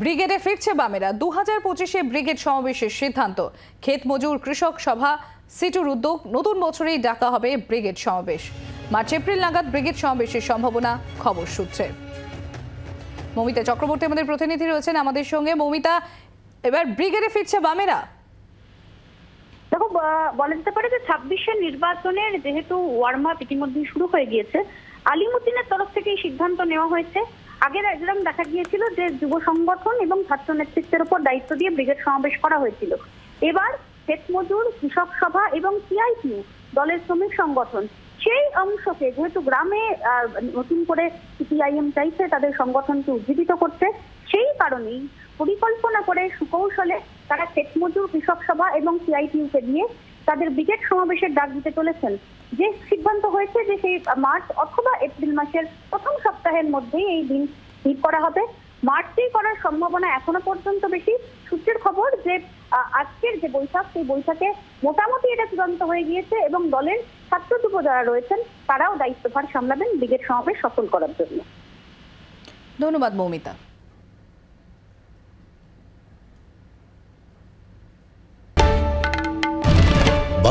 ব্রিগেডে ফিরছে বামেরা। দু হাজার পঁচিশে ব্রিগেড সমাবেশের সিদ্ধান্ত। ক্ষেত মজুর কৃষক সভা, সিটুর উদ্যোগ, নতুন বছরেই ডাকা হবে ব্রিগেড সমাবেশ। মার্চ, এপ্রিল নাগাদ ব্রিগেড সমাবেশের সম্ভাবনা খবর সূত্রে। মমিতা চক্রবর্তী আমাদের প্রতিনিধি রয়েছেন আমাদের সঙ্গে। মমিতা, এবার ব্রিগেডে ফিরছে বামেরা। দেখো বলা যেতে পারে যে ছাব্বিশের নির্বাচনের যেহেতু ওয়ার্ম আপ ইতিমধ্যে শুরু হয়ে গিয়েছে, আলিমুদ্দিনের তরফ থেকে এই সিদ্ধান্ত নেওয়া হয়েছে। আগে যেরকম দেখা গিয়েছিল যে যুব সংগঠন এবং ছাত্র নেতৃত্বের উপর দায়িত্ব দিয়ে ব্রিগেড সমাবেশ করা হয়েছিল। এবার ক্ষেত মজুর কৃষক সভা এবং সিআইটিউ দলের শ্রমিক সংগঠন, সেই অংশকে যেহেতু গ্রামে নতুন করে সিপিআইএম চাইছে, তাদের সংগঠনকে উজ্জীবিত করতে সেই কারণেই পরিকল্পনা করে সুকৌশলে তারা ক্ষেত মজুর কৃষক সভা এবং সিআইটিউ কে দিয়ে তাদের ব্রিগেড সমাবেশের ডাক দিতে চলেছেন। যে সিদ্ধান্ত হয়েছে যে সেই মার্চ অথবা এপ্রিল মাসের প্রথম সপ্তাহের মধ্যেই এই দিন ঠিক করা হবে। মার্চেই করার সম্ভাবনা এখনও পর্যন্ত বেশি। সূত্রের খবর যে আজকের যে বৈঠক, সেই বৈঠকে মোটামুটি এটা চূড়ান্ত হয়ে গিয়েছে এবং দলের ছাত্র যুব যারা রয়েছেন, তারাও দায়িত্বভার সামলাবেন ব্রিগেড সমাবেশ সফল করার জন্য। ধন্যবাদ, মৌমিতা।